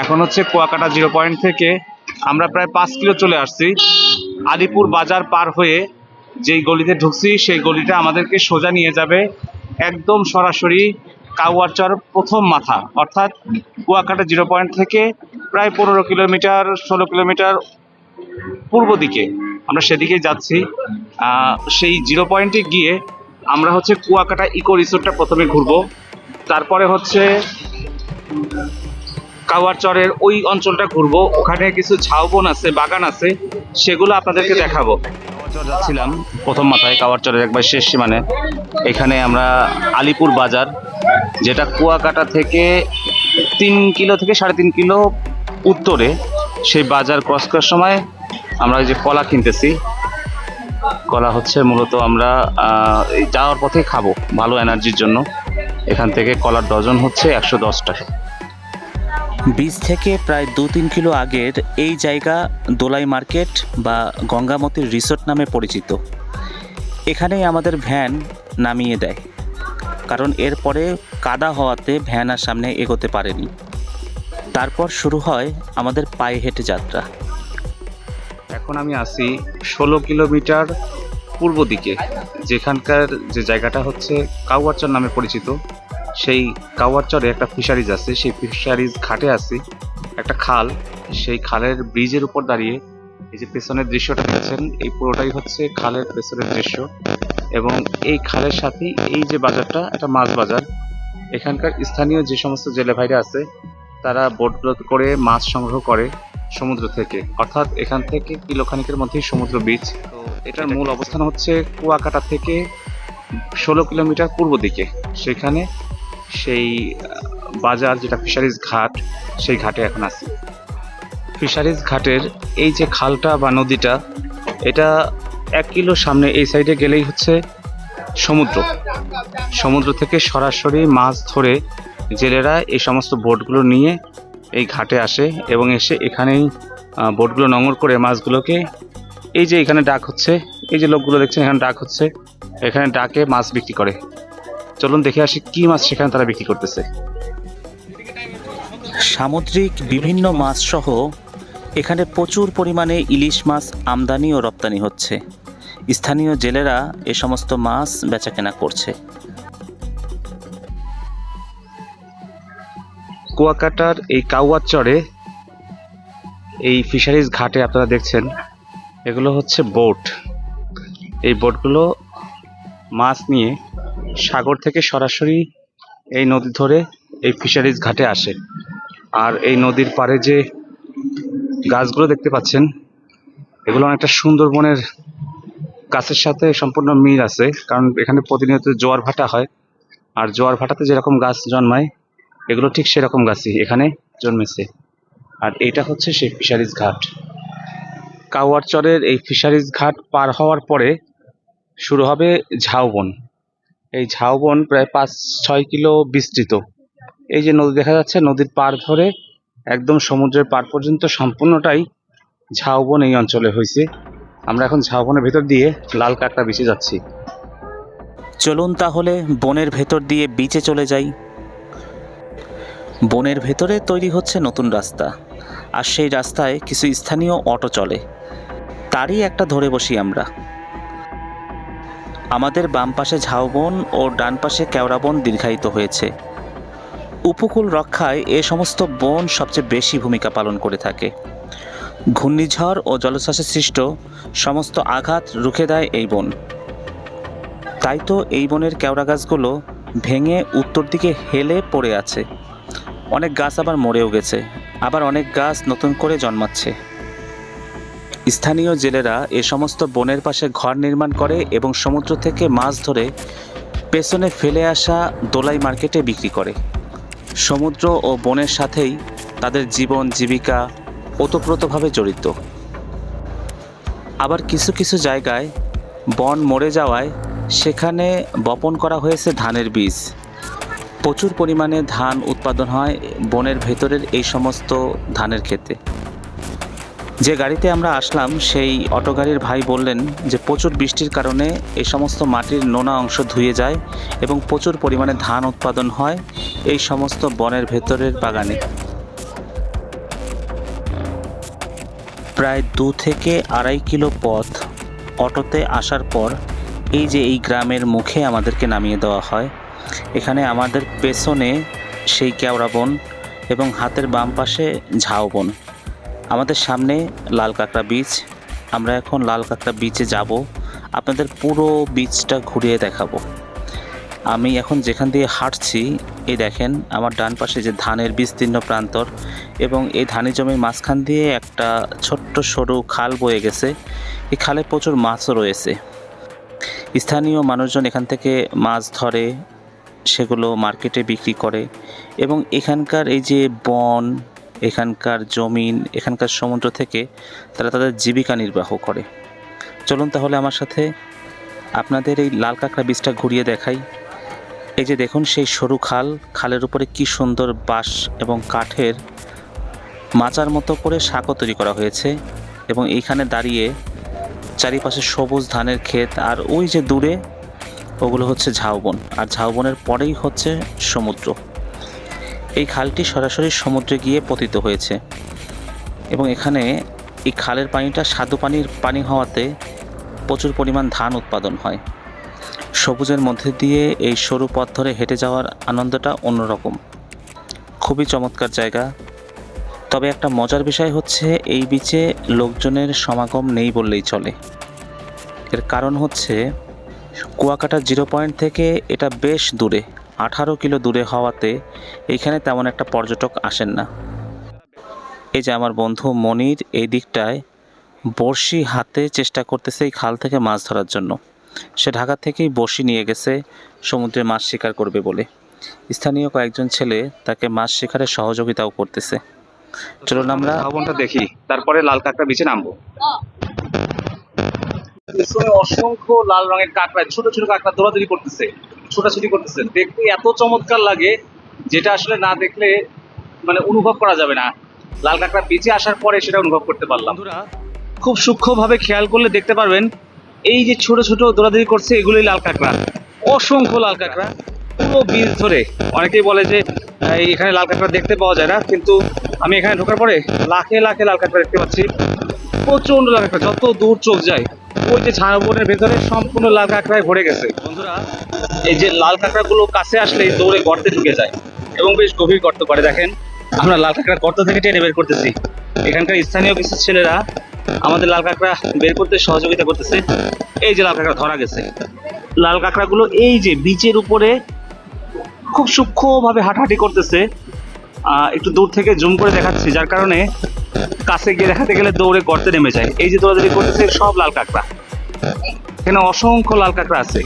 এখন হচ্ছে Kuakata zero point থেকে আমরা প্রায় পাঁচ কিলো চলে আসছি। আলিপুর বাজার পার হয়ে যেই গলিতে ঢুকছি, সেই গলিটা আমাদেরকে সোজা নিয়ে যাবে একদম সরাসরি কাউয়ারচর প্রথম মাথা। অর্থাৎ কুয়াকাটা জিরো পয়েন্ট থেকে প্রায় পনেরো কিলোমিটার, ষোলো কিলোমিটার পূর্ব দিকে আমরা সেদিকেই যাচ্ছি। সেই জিরো পয়েন্টে গিয়ে আমরা হচ্ছে কুয়াকাটা ইকো রিসোর্টটা প্রথমে ঘুরবো। তারপরে হচ্ছে কাওয়ারচরের ওই অঞ্চলটা ঘুরবো। ওখানে কিছু ঝাউবন আছে, বাগান আছে, সেগুলো আপনাদেরকে দেখাবো। যাচ্ছিলাম, প্রথম মাথায় কাওয়ারচরের একবার শেষ সীমানে। এখানে আমরা আলিপুর বাজার, যেটা কুয়াকাটা থেকে তিন কিলো থেকে সাড়ে তিন কিলো উত্তরে, সেই বাজার ক্রস করার সময় আমরা যে কলা কিনতেছি। কলা হচ্ছে মূলত আমরা যাওয়ার পথে খাব, ভালো এনার্জির জন্য। এখান থেকে কলার ডজন হচ্ছে একশো দশ টাকা। বীজ থেকে প্রায় দু তিন কিলো আগের এই জায়গা দোলাই মার্কেট বা গঙ্গামতির রিসোর্ট নামে পরিচিত। এখানেই আমাদের ভ্যান নামিয়ে দেয়। কারণ এরপরে কাদা হওয়াতে ভ্যান আর সামনে এগোতে পারেনি। তারপর শুরু হয় আমাদের পায়ে হেঁটে যাত্রা। এখন আমি আসি ষোলো কিলোমিটার পূর্ব দিকে, যেখানকার যে জায়গাটা হচ্ছে কাউয়ারচর নামে পরিচিত। সেই কাউয়ারচরে একটা ফিশারিজ আছে সেই ফিশারিজ ঘাটে আছে একটা খাল। সেই খালের ব্রিজের উপর দাঁড়িয়ে এই যে পেছনের দৃশ্যটা দেখছেন এই পুরোটাই হচ্ছে খালের পেছনের দৃশ্য। এবং এই খালের সাথেই এই যে বাজারটা একটা মাছ বাজার। এখানকার স্থানীয় যে সমস্ত জেলে ভাইরা আছে তারা বোটগুলো করে মাছ সংগ্রহ করে সমুদ্র থেকে। অর্থাৎ এখান থেকে কিলোখানিকের মধ্যেই সমুদ্র বীচ তো এটার মূল অবস্থান হচ্ছে কুয়াকাটা থেকে ষোলো কিলোমিটার পূর্ব দিকে। সেখানে সেই বাজার যেটা ফিশারিজ ঘাট, সেই ঘাটে এখন আছি। ফিশারিজ ঘাটের এই যে খালটা বা নদীটা, এটা এক কিলো সামনে এই সাইডে গেলেই হচ্ছে সমুদ্র। সমুদ্র থেকে সরাসরি মাছ ধরে জেলেরা এই সমস্ত বোটগুলো নিয়ে এই ঘাটে আসে এবং এসে এখানেই বোটগুলো নোঙর করে মাছগুলোকে এই যে এখানে ডাক হচ্ছে, এই যে লোকগুলো দেখছেন এখানে ডাক হচ্ছে, এখানে ডাকে মাছ বিক্রি করে। চলুন দেখে আসি কি মাছ সেখানে তারা বিক্রি করতেছে। সামুদ্রিক বিভিন্ন মাছ সহ এখানে প্রচুর পরিমাণে ইলিশ মাছ আমদানি ও রপ্তানি হচ্ছে। স্থানীয় জেলেরা এ সমস্ত মাছ বেচাকেনা করছে। কুয়াকাটার এই কাউয়ার চরে এই ফিশারিজ ঘাটে আপনারা দেখছেন এগুলো হচ্ছে বোট। এই বোটগুলো মাছ নিয়ে সাগর থেকে সরাসরি এই নদী ধরে এই ফিশারিজ ঘাটে আসে। আর এই নদীর পাড়ে যে গাছগুলো দেখতে পাচ্ছেন, এগুলো অনেকটা সুন্দরবনের গাছের সাথে সম্পূর্ণ মিল আছে, কারণ এখানে প্রতিনিয়ত জোয়ার ভাটা হয়। আর জোয়ার ভাটাতে যেরকম গাছ জন্মায়, এগুলো ঠিক সেরকম গাছই এখানে জন্মেছে। আর এটা হচ্ছে সেই ফিশারিজ ঘাট। কাওয়ারচরের এই ফিশারিজ ঘাট পার হওয়ার পরে শুরু হবে ঝাউবন। এই ঝাউবন প্রায় পাঁচ, ছয় কিলো বিস্তৃত। এই যে নদী দেখা যাচ্ছে, নদীর পার ধরে একদম সমুদ্রের পার পর্যন্ত সম্পূর্ণটাই ঝাউবন এই অঞ্চলে হয়েছে। আমরা এখন ঝাউবনের ভেতর দিয়ে লাল কাঁকড়া বেঁচে যাচ্ছি। চলুন তাহলে বনের ভেতর দিয়ে বিচে চলে যাই। বনের ভেতরে তৈরি হচ্ছে নতুন রাস্তা। আর সেই রাস্তায় কিছু স্থানীয় অটো চলে। তারই একটা ধরে বসি আমরা। আমাদের বাম পাশে ঝাউবন ও ডান পাশে কেওড়াবন দীর্ঘায়িত হয়েছে। উপকূল রক্ষায় এ সমস্ত বন সবচেয়ে বেশি ভূমিকা পালন করে থাকে। ঘূর্ণিঝড় ও জলোচ্ছ্বাসে সৃষ্ট সমস্ত আঘাত রুখে দেয় এই বন। তাই তো এই বনের কেওড়া গাছগুলো ভেঙে উত্তর দিকে হেলে পড়ে আছে। অনেক গাছ আবার মরেও গেছে। আবার অনেক গাছ নতুন করে জন্মাচ্ছে। স্থানীয় জেলেরা এ সমস্ত বনের পাশে ঘর নির্মাণ করে এবং সমুদ্র থেকে মাছ ধরে পেছনে ফেলে আসা দোলাই মার্কেটে বিক্রি করে। সমুদ্র ও বনের সাথেই তাদের জীবন, জীবিকা ওতপ্রোতভাবে জড়িত। আবার কিছু কিছু জায়গায় বন মরে যাওয়ায় সেখানে বপন করা হয়েছে ধানের বীজ। প্রচুর পরিমাণে ধান উৎপাদন হয় বনের ভেতরের এই সমস্ত ধানের ক্ষেতে। যে গাড়িতে আমরা আসলাম, সেই অটো গাড়ির ভাই বললেন যে প্রচুর বৃষ্টির কারণে এই সমস্ত মাটির নোনা অংশ ধুয়ে যায় এবং প্রচুর পরিমাণে ধান উৎপাদন হয় এই সমস্ত বনের ভেতরের বাগানে। প্রায় দু থেকে আড়াই কিলো পথ অটোতে আসার পর এই যে এই গ্রামের মুখে আমাদেরকে নামিয়ে দেওয়া হয়, এখানে আমাদের পেছনে সেই কেওড়া বন এবং হাতের বাম পাশে ঝাউ বন। আমাদের সামনে লাল কাঁকড়া বীচ আমরা এখন লাল কাঁকড়া বিচে যাব। আপনাদের পুরো বিচটা ঘুরিয়ে দেখাবো। আমি এখন যেখান দিয়ে হাঁটছি, এই দেখেন আমার ডান পাশে যে ধানের বিস্তীর্ণ প্রান্তর এবং এই ধানি জমির মাঝখান দিয়ে একটা ছোট্ট সরু খাল বয়ে গেছে। এই খালে প্রচুর মাছও রয়েছে। স্থানীয় মানুষজন এখান থেকে মাছ ধরে, সেগুলো মার্কেটে বিক্রি করে এবং এখানকার এই যে বন এখানকার জমিন, এখানকার সমুদ্র থেকে তারা তাদের জীবিকা নির্বাহ করে। চলুন তাহলে আমার সাথে আপনাদের এই লাল কাঁকড়া বীজটা ঘুরিয়ে দেখাই। এই যে দেখুন, সেই সরু খাল, খালের উপরে কি সুন্দর বাঁশ এবং কাঠের মাচার মতো করে সাঁকো তৈরি করা হয়েছে এবং এইখানে দাঁড়িয়ে চারিপাশে সবুজ ধানের ক্ষেত আর ওই যে দূরে ওগুলো হচ্ছে ঝাউবন। আর ঝাউবনের পরেই হচ্ছে সমুদ্র। এই খালটি সরাসরি সমুদ্রে গিয়ে পতিত হয়েছে এবং এখানে এই খালের পানিটা স্বাদু পানির পানি হওয়াতে প্রচুর পরিমাণ ধান উৎপাদন হয়। সবুজের মধ্যে দিয়ে এই সরু পথ ধরে হেঁটে যাওয়ার আনন্দটা অন্যরকম। খুবই চমৎকার জায়গা। তবে একটা মজার বিষয় হচ্ছে এই বিচে লোকজনের সমাগম নেই বললেই চলে। এর কারণ হচ্ছে কুয়াকাটা জিরো পয়েন্ট থেকে এটা বেশ দূরে। আঠারো কিলো দূরে হওয়াতে এখানে তেমন একটা পর্যটক আসেন না। এই যে আমার বন্ধু মনির এই দিকটায় বড়শি হাতে চেষ্টা করতেছে এই খাল থেকে মাছ ধরার জন্য। সে ঢাকা থেকেই বড়শি নিয়ে গেছে সমুদ্রে মাছ শিকার করবে বলে। স্থানীয় কয়েকজন ছেলে তাকে মাছ শিকারে সহযোগিতাও করতেছে। চলুন আমরা ভবনটা দেখি তারপরে লাল কাঁকড়া বিচে নামবো। অসংখ্য লাল রঙের কাঁকড়া ছোট ছোট কাঁকড়া দৌড়াদৌড়ি করতেছে। ছোটাছুটি করতেছে দেখতে এত চমৎকার লাগে, যেটা আসলে না দেখলে মানে অনুভব করা যাবে না। লাল কাঁকড়া বেঁচে আসার পরে সেটা অনুভব করতে পারলাম। খুব সূক্ষ্মভাবে খেয়াল করলে দেখতে পারবেন, এই যে ছোট ছোট দৌড়াদৌড়ি করছে, এগুলোই লাল কাঁকড়া। অসংখ্য লাল কাঁকড়া, পুরো বীজ ধরে। অনেকেই বলে যে এখানে লাল কাঁকড়া দেখতে পাওয়া যায় না। কিন্তু আমি এখানে ঢোকার পরে লাখে লাখে লাল কাঁকড়া দেখতে পাচ্ছি। প্রচণ্ড লাল কাঁকড়া, যত দূর চোখ যায় ওই যে ঝাড়বনের ভেতরে সম্পূর্ণ লাল কাঁকড়ায় ভরে গেছে। বন্ধুরা, এই যে লাল কাঁকড়াগুলো কাছে আসলেই দৌড়ে গর্তে ঢুকে যায় এবং বেশ গভীর গর্ত করে দেখেন, আমরা লাল কাঁকড়া গর্ত থেকে টেনে বের করতেছি। এখানকার স্থানীয় কিছু ছেলেরা আমাদের লাল কাঁকড়া বের করতে সহযোগিতা করতেছে। এই যে লাল কাঁকড়া ধরা গেছে। লাল কাঁকড়াগুলো এই যে বিচের উপরে খুব সূক্ষ্মভাবে হাঁটাহাঁটি করতেছে। একটু দূর থেকে জুম করে দেখাচ্ছি, যার কারণে কাছে গিয়ে দেখাতে গেলে দৌড়ে গর্তে নেমে যায়। এই যে দৌড়াদৌড়ি করতেছে, সব লাল কাঁকড়া। এখানে অসংখ্য লাল কাঁকড়া আছে।